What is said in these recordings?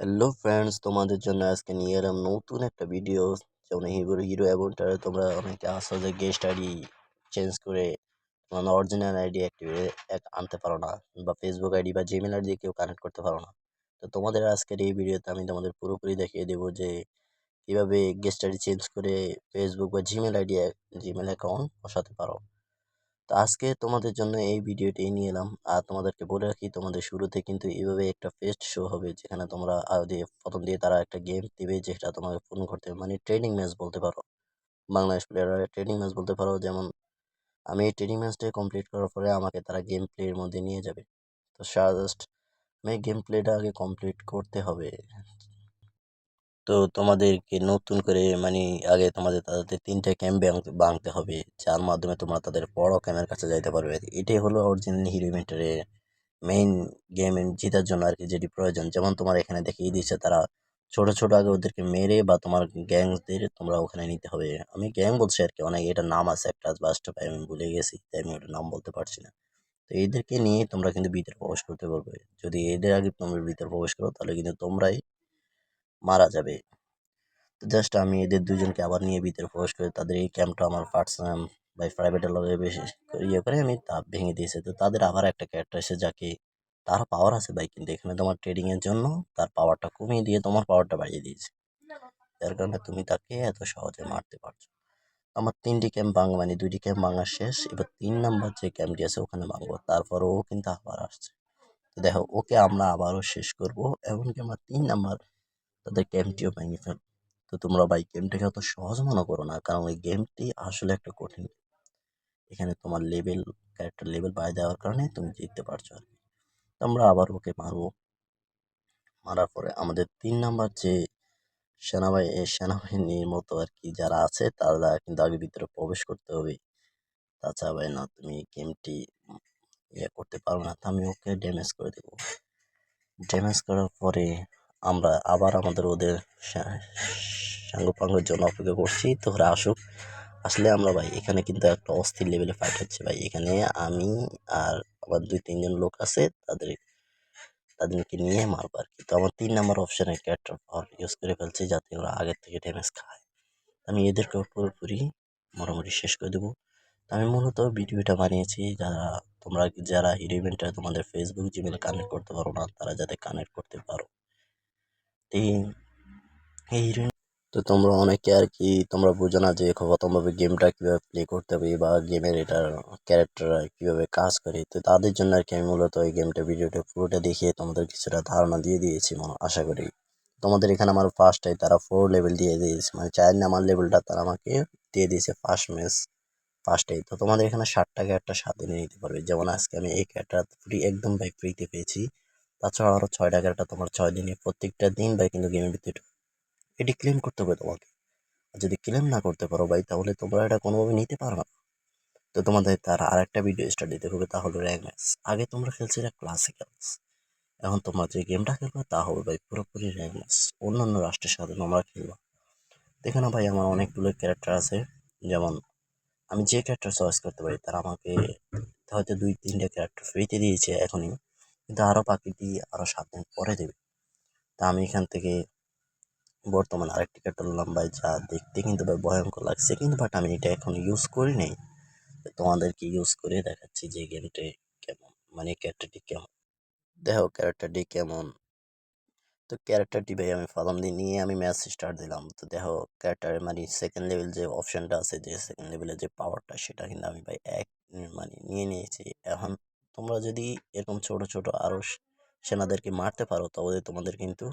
Hello friends তোমাদের জন্য আজকে নিয়ে এলাম নতুন একটা ভিডিও যেমন হিরো হিরো অ্যাকাউন্টে তোমরা অনেকে আসো যে গেস্ট আইডি চেঞ্জ করে মানে অরিজিনাল আইডি অ্যাক্টিভেট আনতে পারো না, বা ফেসবুক আইডি বা জিমেল আইডি কেউ কানেক্ট করতে পারো না। তো তোমাদের আজকের এই ভিডিওতে আমি তোমাদের পুরোপুরি দেখিয়ে দেবো যে কীভাবে গেস্ট আইডি চেঞ্জ করে ফেসবুক বা জিমেল আইডি জিমেল অ্যাকাউন্ট বসাতে পারো। তো আজকে তোমাদের জন্য এই ভিডিওটি নিয়ে এলাম। আর তোমাদেরকে বলে রাখি, তোমাদের শুরুতে কিন্তু এইভাবে একটা ফেস্ট শো হবে, যেখানে তোমরা প্রথম দিয়ে তারা একটা গেম দেবে, যেটা তোমাকে ফোন করতে মানে ট্রেনিং ম্যাচ বলতে পারো। বাংলাদেশ প্লেয়াররা ট্রেনিং ম্যাচ বলতে পারো। যেমন, আমি এই ট্রেনিং ম্যাচটা কমপ্লিট করার পরে আমাকে তারা গেম প্লের মধ্যে নিয়ে যাবে। তো জাস্ট আমি গেম প্লেটা আগে কমপ্লিট করতে হবে। তো তোমাদেরকে নতুন করে মানে আগে তোমাদের তাদের তিনটে ক্যাম্প বাঁধতে হবে। যার মাধ্যমে তোমরা তাদের বড় ক্যামের কাছে যাইতে পারবে। এটাই হলো অরিজিনাল হিরো ইভেন্টের মেইন গেম জেতার জন্য আর কি যেটি প্রয়োজন। যেমন তোমার এখানে দেখিয়ে দিচ্ছে তারা ছোট ছোট আগে ওদেরকে মেরে বা তোমার গ্যাংসদের তোমরা ওখানে নিতে হবে। আমি গ্যাং বলছি আর কি, অনেক এটা নাম আছে, একটা বাস্ট আমি ভুলে গেছি, তাই আমি ওটা নাম বলতে পারছি না। তো এদেরকে নিয়ে তোমরা কিন্তু ভিতরে প্রবেশ করতে পারবে। যদি এদের আগে তোমরা ভিতরে প্রবেশ করো, তাহলে কিন্তু তোমরাই মারা যাবে। তো জাস্ট আমি এদের দুজনকে আবার নিয়ে ভিতরে প্রবেশ করে তাদের এই ক্যাম্পটা আমার পার্সোনাল বাই প্রাইভেটের লগে বেশি ইয়ে করে আমি তা ভেঙে দিয়েছি। তো তাদের আবার একটা ক্যারেক্টার এসে যাকে তার পাওয়ার আছে বাইক কিন্তু এখানে তোমার ট্রেডিংয়ের জন্য তার পাওয়ারটা কমিয়ে দিয়ে তোমার পাওয়ারটা বাড়িয়ে দিয়েছে। যার কারণে তুমি তাকে এত সহজে মারতে পারছ। আমার তিনটি ক্যাম্প ভাঙা মানে দুইটি ক্যাম্প ভাঙা শেষ, এবার তিন নাম্বার যে ক্যাম্পটি আছে ওখানে ভাঙবো। তারপর ও কিন্তু আবার আসছে। তো দেখো, ওকে আমরা আবারও শেষ করব, এমনকি আমার তিন নাম্বার তাদের ক্যাম্পটিও ভেঙে ফেলব তো তোমরা ভাই গেমটাকে অত সহজ মনে করো না, কারণ ওই গেমটি আসলে একটা কঠিন এখানে তোমার লেভেল ক্যারেক্টার লেভেল বাড়িয়ে দেওয়ার কারণে তুমি জিততে পারছ আর কি। আমরা আবার ওকে মারবো। মারার পরে আমাদের তিন নাম্বার যে সেনাবাহিনী সেনাবাহিনীর মতো আর কি যারা আছে, তারা কিন্তু আগে ভিতরে প্রবেশ করতে হবে। তাছাড়া ভাই না, তুমি গেমটি ইয়ে করতে পারো না, তো আমি ওকে ড্যামেজ করে দেবো। ড্যামেজ করার পরে আমরা আবার আমাদের ওদের সাঙ্গপাঙ্গের জন্য অপেক্ষা করছি। তো ওরা আসুক। আসলে আমরা ভাই, এখানে কিন্তু একটা অস্থির লেভেলে ফাইট হচ্ছে ভাই। এখানে আমি আর আমার দুই, তিনজন লোক আছে, তাদের, তাদেরকে নিয়ে মারবো আর কি তো আমার তিন নাম্বার অপশানে ক্যারেক্টার পাওয়ার ইউজ করে ফেলছি যাতে ওরা আগের থেকে ড্যামেজ খায়। আমি এদেরকে পুরোপুরি মোটামুটি শেষ করে দেবো। আমি মূলত ভিডিওটা বানিয়েছি যারা, তোমরা যারা হিরো ইভেন্টটা তোমাদের ফেসবুক জিমেলে কানেক্ট করতে পারো না, তারা যাতে কানেক্ট করতে পারো। এই হিরোইন তো তোমরা অনেকে আর কি, তোমরা বুঝো না যে প্রথমভাবে গেমটা কীভাবে প্লে করতে হবে বা গেমের এটার ক্যারেক্টার কীভাবে কাজ করে। তো তাদের জন্য আর কি আমি মূলত এই গেমটা ভিডিওটা পুরোটা দেখিয়ে তোমাদের কিছুটা ধারণা দিয়ে দিয়েছি মনে আশা করি। তোমাদের এখানে আমার ফার্স্টে তারা ফোর লেভেল দিয়ে দিয়েছে মানে চার নাম্বার লেভেলটা তারা আমাকে দিয়ে দিয়েছে ফার্স্ট ম্যাচ ফার্স্টেই তো তোমাদের এখানে ষাট টাকা একটা সাত দিনে নিতে পারবে। যেমন আজকে আমি এই ক্যাটটা ফ্রি একদম ভাই ফ্রিতে পেয়েছি। তাছাড়া আরও ছয় টাকার একটা তোমার ছয় দিনে প্রত্যেকটা দিন ভাই কিন্তু গেমের ভিতরে এটি ক্লেম করতে হবে তোমাকে। আর যদি ক্লেম না করতে পারো ভাই, তাহলে তোমরা এটা কোনোভাবে নিতে পারো না। তো তোমাদের তার আর একটা ভিডিও স্টার্ট দিতে হবে, তা হলো র্যাঙ্ক ম্যাচ আগে তোমরা খেলছিলে ক্লাসিক্যালস এখন তোমরা যে গেমটা খেলবে, তা হবে ভাই পুরোপুরি র্যাঙ্ক ম্যাচ অন্যান্য রাষ্ট্রের সাথে তোমরা খেলবা। দেখো না ভাই, আমার অনেকগুলো ক্যারেক্টার আছে। যেমন, আমি যে ক্যারেক্টার চয়েস করতে পারি, তারা আমাকে হয়তো দুই তিনটে ক্যারেক্টার ফ্রিতে দিয়েছে এখনই। কিন্তু আরও দিয়ে আরও সাত দিন পরে দেবে। তা আমি এখান থেকে বর্তমানে আরেকটি ক্যারেক্টার নিলাম ভাই যা দেখতে কিন্তু ভাই ভয়ঙ্কর লাগছে কিন্তু বাট আমি এটা এখন ইউজ করি নাই। তোমাদেরকে ইউজ করে দেখাচ্ছি যে গেমটি কেমন মানে ক্যারেক্টারটি কেমন। দেখো ক্যারেক্টারটি কেমন। তো ক্যারেক্টারটি ভাই আমি ফালাম দিয়ে নিয়ে আমি ম্যাচ স্টার্ট দিলাম। তো দেখো ক্যারেক্টারের মানে সেকেন্ড লেভেল যে অপশানটা আছে, যে সেকেন্ড লেভেলের যে পাওয়ারটা সেটা কিন্তু আমি ভাই এক মানে নিয়ে নিয়েছি। এখন তোমরা যদি এরকম ছোট ছোট আরও সেনাদেরকে মারতে পারো তবে তোমাদের কিন্তু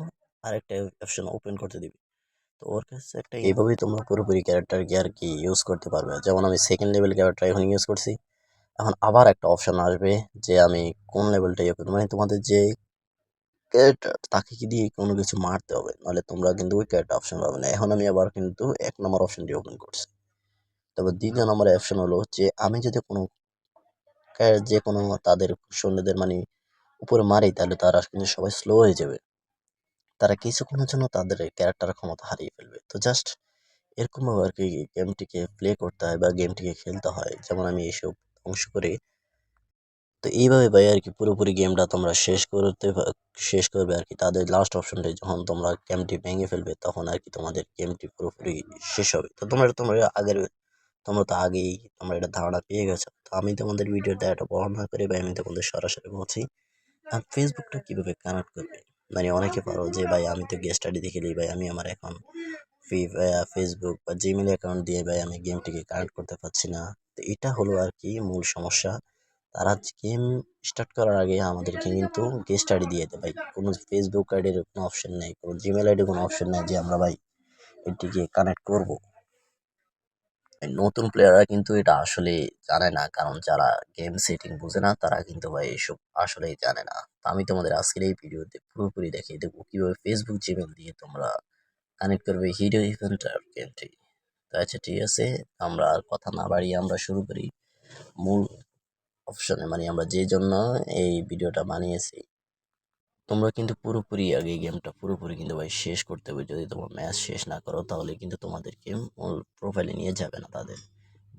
আরেকটা অপশন ওপেন করতে দিবে। তো ওর কাছে একটা এইভাবেই তোমরা পুরোপুরি ক্যারেক্টারকে আর কি ইউজ করতে পারবে। যেমন আমি সেকেন্ড লেভেল ক্যারেক্টার এখন ইউজ করছি, এখন আবার একটা অপশন আসবে যে আমি কোন লেভেলটা ইয়ে করব মানে তোমাদের যে ক্যারেক্টার তাকে কি দিয়ে কোনো কিছু মারতে হবে, নাহলে তোমরা কিন্তু ওই ক্যারেক্টার অপশন পাবে না। এখন আমি আবার কিন্তু এক নম্বর অপশনটি ওপেন করছি। তবে দ্বিতীয় নম্বর অপশন হলো যে আমি যদি কোনো যে কোনো তাদের সৈন্যদের মানে উপরে মারি তাহলে তারা কিন্তু সবাই স্লো হয়ে যাবে। তারা কিছুক্ষণের জন্য তাদের ক্যারেক্টার ক্ষমতা হারিয়ে ফেলবে। তো জাস্ট এরকমভাবে আর কি গেমটিকে প্লে করতে হয় বা গেমটিকে খেলতে হয়। যেমন আমি এইসব অংশ করি। তো এইভাবে ভাই আর কি পুরোপুরি গেমটা তোমরা শেষ করতে শেষ করবে আর কি তাদের লাস্ট অপশনটাই যখন তোমরা গেমটি ভেঙে ফেলবে তখন আর কি তোমাদের গেমটি পুরোপুরি শেষ হবে। তো তোমরা তোমরা আগের, তোমরা তো আগেই তোমরা এটা ধারণা পেয়ে গেছো। আমি তোমাদের ভিডিওতে একটা বর্ণনা করে, ভাই, আমি তোমাদের সরাসরি বলছি আর ফেসবুকটা কীভাবে কানেক্ট করবে? মানে অনেকে পারো যে, ভাই, আমি তো গেস্ট স্টাডি দেখে নিই, ভাই, আমি আমার এখন ফি ফেসবুক বা জিমেল অ্যাকাউন্ট দিয়ে, ভাই, আমি গেমটিকে কানেক্ট করতে পারছি না। তো এটা হলো আর কি মূল সমস্যা। তারা গেম স্টার্ট করার আগে আমাদেরকে কিন্তু গেস্ট আইডি দিয়ে দেয় ভাই। কোনো ফেসবুক আইডির কোনো অপশন নেই, কোনো জিমেল আইডির কোনো অপশন নেই যে আমরা, ভাই, এটিকে কানেক্ট করব। নতুন প্লেয়াররা কিন্তু এটা আসলে জানে না। কারণ যারা গেম সেটিং বুঝে না, তারা কিন্তু ভাই এসব আসলেই জানে না। আমি তোমাদের আজকের এই ভিডিওতে পুরোপুরি দেখিয়ে দেবো কীভাবে ফেসবুক জিমেল দিয়ে তোমরা কানেক্ট করবে হিরো ইভেন্টার গেমটি তো আচ্ছা ঠিক আছে, আমরা আর কথা না বাড়িয়ে আমরা শুরু করি। মূল অপশনে মানে আমরা যে জন্য এই ভিডিওটা বানিয়েছি তোমরা কিন্তু পুরোপুরি আগে গেমটা পুরোপুরি কিন্তু ভাই শেষ করতে হবে। যদি তোমার ম্যাচ শেষ না করো, তাহলে কিন্তু তোমাদের গেম মূল প্রোফাইলে নিয়ে যাবে না তাদের।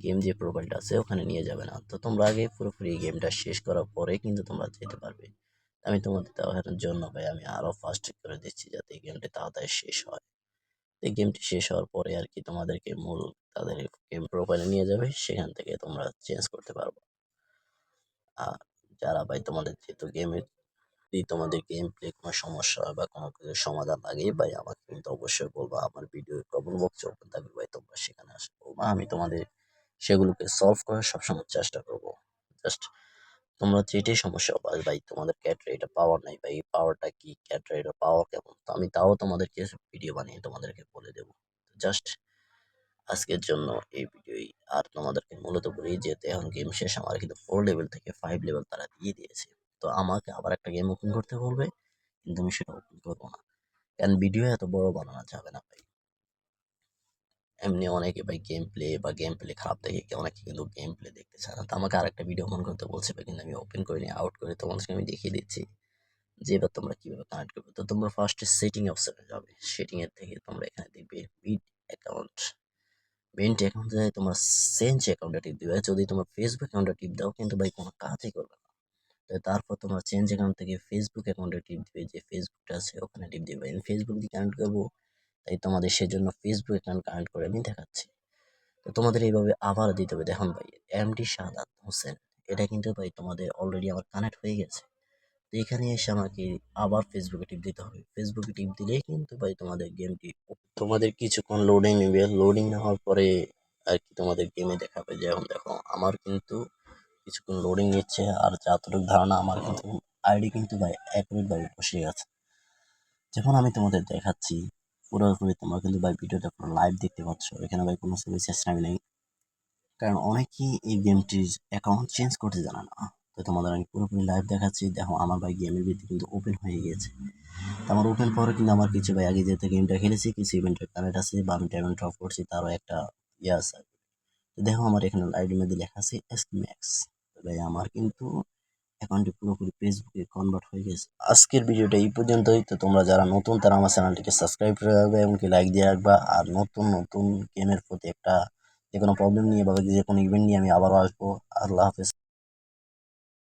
গেম যে প্রোফাইলটা আছে, ওখানে নিয়ে যাবে না। তো তোমরা আগে পুরোপুরি গেমটা শেষ করার পরে কিন্তু তোমরা যেতে পারবে। আমি তোমাদের দেওয়ার জন্য ভাই আমি আরও ফাস্ট করে দিচ্ছি যাতে গেমটি তাড়াতাড়ি শেষ হয়। এই গেমটি শেষ হওয়ার পরে আর কি তোমাদেরকে মূল তাদের গেম প্রোফাইলে নিয়ে যাবে, সেখান থেকে তোমরা চেঞ্জ করতে পারবে। আর যারা ভাই তোমাদের যেহেতু গেমের যদি তোমাদের গেম প্লে কোনো সমস্যা বা কোনো কিছু সমাধান লাগে, ভাই, আমাকে কিন্তু অবশ্যই বলবা। আমার ভিডিও কমেন্ট বক্স ওপেন থাকবে, ভাই, তোমরা সেখানে আসে। বলবা আমি তোমাদের সেগুলোকে সলভ করার সবসময় চেষ্টা করব। জাস্ট তোমরা যেটাই সমস্যা হবে ভাই, তোমাদের ক্যাটরে এটা পাওয়ার নাই, ভাই, এই পাওয়ারটা কি? ক্যাটরে এটা পাওয়ার কেমন? তো আমি তাও তোমাদেরকে ভিডিও বানিয়ে তোমাদেরকে বলে দেবো। জাস্ট আজকের জন্য এই ভিডিওই আর তোমাদেরকে মূলত বলি যেহেতু এখন গেম শেষ, আমার কিন্তু ফোর লেভেল থেকে ফাইভ লেভেল তারা দিয়ে দিয়েছে। তো আমাকে আবার একটা গেম ওপেন করতে বলবে, কিন্তু আমি সেটা ওপেন করব না। কারণ ভিডিও এত বড় বানানো যাবে না ভাই। এমনি অনেকে ভাই গেম প্লে বা গেম প্লে খারাপ দেখে অনেকে কিন্তু গেম প্লে দেখতে চায় না। তো আমাকে আরেকটা ভিডিও ওপেন করতে বলছে কিন্তু আমি ওপেন করিনি আউট করে তোমাদেরকে আমি দেখিয়ে দিচ্ছি যে এবার তোমরা কীভাবে কানেক্ট করবে। তো তোমরা ফার্স্টে সেটিং অপশনে যাবে। সেটিংয়ের থেকে তোমরা এখানে দেখবে বিট অ্যাকাউন্ট মেন্ট অ্যাকাউন্টে তোমার সেঞ্জ অ্যাকাউন্টে টিপ দিবে। যদি তোমার ফেসবুক অ্যাকাউন্টে টিপ দাও, কিন্তু ভাই কোনো কাজই করবে তারপর তোমার চেঞ্জ অ্যাকাউন্ট থেকে ফেসবুক অ্যাকাউন্টে টিপ দিবে, যে ফেসবুকটা আছে ওখানে টিপ দিবে। আমি ফেসবুক দিয়ে কানেক্ট করব তাই তোমাদের সেজন্য ফেসবুক অ্যাকাউন্ট কানেক্ট করে আমি দেখাচ্ছি। তো তোমাদের এইভাবে আবার দিতে হবে। দেখুন ভাই এম এমডি শাহাদাত হোসেন, এটা কিন্তু ভাই তোমাদের অলরেডি আমার কানেক্ট হয়ে গেছে। তো এখানে এসে আমাকে আবার ফেসবুকে টিপ দিতে হবে। ফেসবুকে টিপ দিলেই কিন্তু ভাই তোমাদের গেমটি তোমাদের কিছুক্ষণ লোডিং নেবে। লোডিং নেওয়ার পরে আর কি তোমাদের গেমে দেখাবে। যেমন দেখো, আমার কিন্তু কিছুক্ষণ লোডিং নিচ্ছে, আর যতটুকু ধারণা আমার কিন্তু আইডি কিন্তু ভাই অ্যাকুরেটভাবে বসে গেছে। যখন আমি তোমাদের দেখাচ্ছি, পুরোপুরি তোমরা কিন্তু ভাই ভিডিওটা পুরো লাইভ দেখতে পাচ্ছ। এখানে ভাই কোনো সার্ভিস সিস্টেম নেই। কারণ অনেকেই এই গেমটির অ্যাকাউন্ট চেঞ্জ করতে জানে না। তো তোমাদের আমি পুরোপুরি লাইভ দেখাচ্ছি। দেখো, আমার ভাই গেমের ভিত্তি কিন্তু ওপেন হয়ে গিয়েছে। তো আমার ওপেন পরে কিন্তু আমার কিছু ভাই আগে যেহেতু গেমটা খেলেছি, কিছু ইভেন্টের কানেক্ট আছে বা আমি টাইম ড্রপ করছি, তারও একটা ইয়ে আছে। তো দেখো, আমার এখানে আইডির মধ্যে লেখা আছে এস ম্যাক্স ভাই, আমার কিন্তু অ্যাকাউন্টটি পুরোপুরি ফেসবুকে কনভার্ট হয়ে গেছে। আজকের ভিডিওটা এই পর্যন্তই। তো তোমরা যারা নতুন, তারা আমার চ্যানেলটিকে সাবস্ক্রাইব করে রাখবে এমনকি লাইক দিয়ে রাখবা। আর নতুন নতুন গেমের প্রতি একটা যে কোনো প্রবলেম নিয়ে বা যে কোনো ইভেন্ট নিয়ে আমি আবারও আসব। আল্লাহ হাফেজ।